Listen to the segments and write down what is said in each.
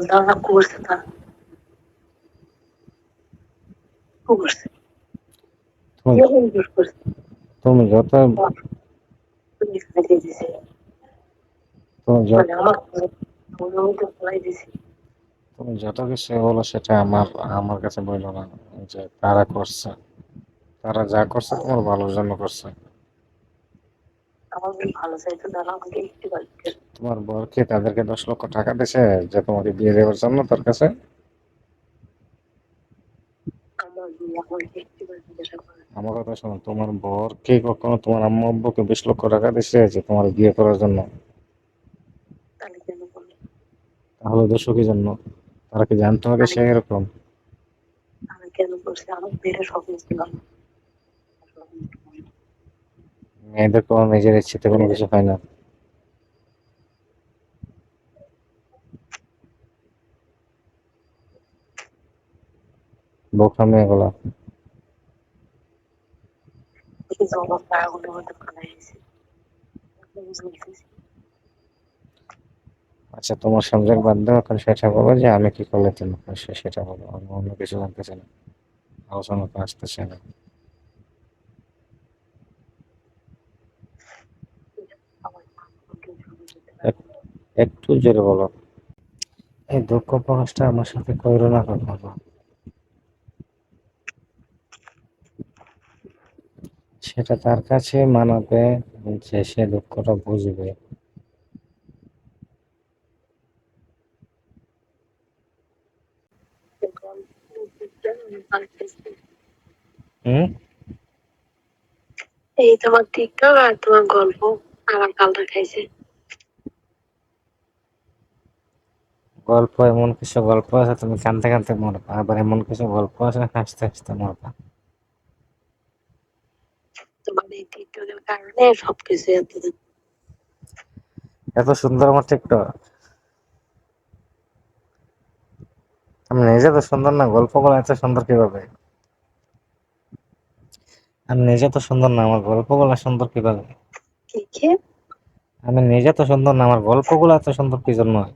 কোনটা করছে তা ও করছে তুমি এরকম দোষ করছে। তুমি যত তুমি খাইতে দিছে তুমি যত মানে আমার মনের মধ্যে ফলাই তুমি যত কিছু বলো সেটা আমার আমার কাছে বলল না যে তারা করছে। তারা যা করছে তোমার ভালোর জন্য করছে। আমার ভালো চাইতো তাহলে আমাকে একটু বাড়িতে তোমার বর কি তাদেরকে দশ লক্ষ টাকা দিছে যে তোমাকে বিয়ে দেওয়ার জন্য তার কাছে? আমার কথা শোনো তোমার বর কি কখনো তোমার আম্মু আব্বুকে বিশ লক্ষ টাকা দিছে যে তোমার বিয়ে করার জন্য? তাহলে দোষ কি জন্য। তারা কি জানতে হবে সে এরকম? মেয়েদের কোনো নিজের ইচ্ছেতে কোনো কিছু হয় না। দিয়েছে বুঝতেছি আচ্ছা তোমার সাবজেক্ট বাদ দাও, এখন সেটা বলো যে আমি কি করলে তুমি সেটা বলো। আমি অন্য কিছু জানতে চাই না। আলোচনা তো আসতেছে না। একটু জোরে বলো। এই দুঃখ প্রকাশটা আমার সাথে করো না কখনো সেটা তার কাছে মানাবে যে সে দুঃখটা বুঝবে। এই তোমার টিকটক আর তোমার গল্প আমার কালটা খাইছে। গল্প এমন কিছু গল্প আছে তুমি কানতে কানতে মরবা আবার এমন কিছু গল্প আছে হাসতে হাসতে মরবা। তোমার টিকটকের কারণে সবকিছু এত এত সুন্দর আমার টিকটক আমি নিজে তো সুন্দর না গল্পগুলো এত সুন্দর কীভাবে? আমি নিজে তো সুন্দর না আমার গল্প গল্পগুলো সুন্দর কীভাবে? আমি নিজে তো সুন্দর না আমার গল্পগুলো এত সুন্দর কি জন্য? হয়?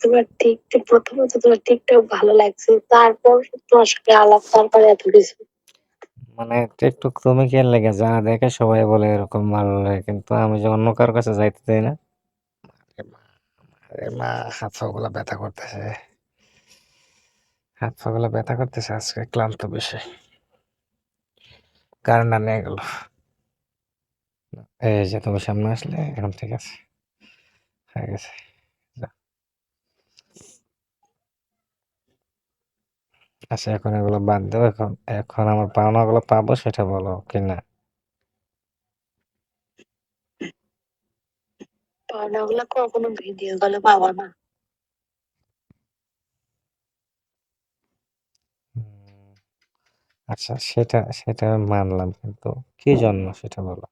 তোমার টিকটক প্রথমত তোমার টিকটক ভালো লাগছে, তারপর তোমার সাথে আলাপ, তারপরে এত কিছু। মানে টিকটক তুমি কি লেগে? যা দেখে সবাই বলে এরকম ভালো লাগে, কিন্তু আমি যে অন্য কারোর কাছে যাইতে চাই না। আরে মা হাত করতেছে। করতেছে, আজকে ক্লান্ত এই যে তুমি সামনে আসলে, এখন ঠিক আছে। হয়ে গেছে। আচ্ছা এখন এগুলো বাদ দেবো এখন এখন আমার পাওনা গুলো পাবো সেটা বলো কিনা? কখনো ভিডিও পাবা না। আচ্ছা সেটা সেটা আমি মানলাম কিন্তু। কি জন্য সেটা বলো?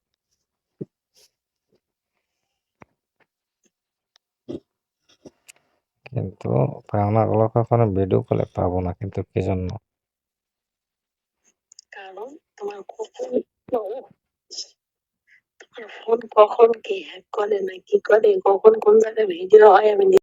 কিন্তু পাওনা গুলো কখনো ভিডিও কলে পাবো না কিন্তু কি জন্য? কারণ তোমার কখন তোমার ফোন কখন কে হ্যাক করে না কি করে? কখন কোন জায়গায় ভিডিও হয় আমি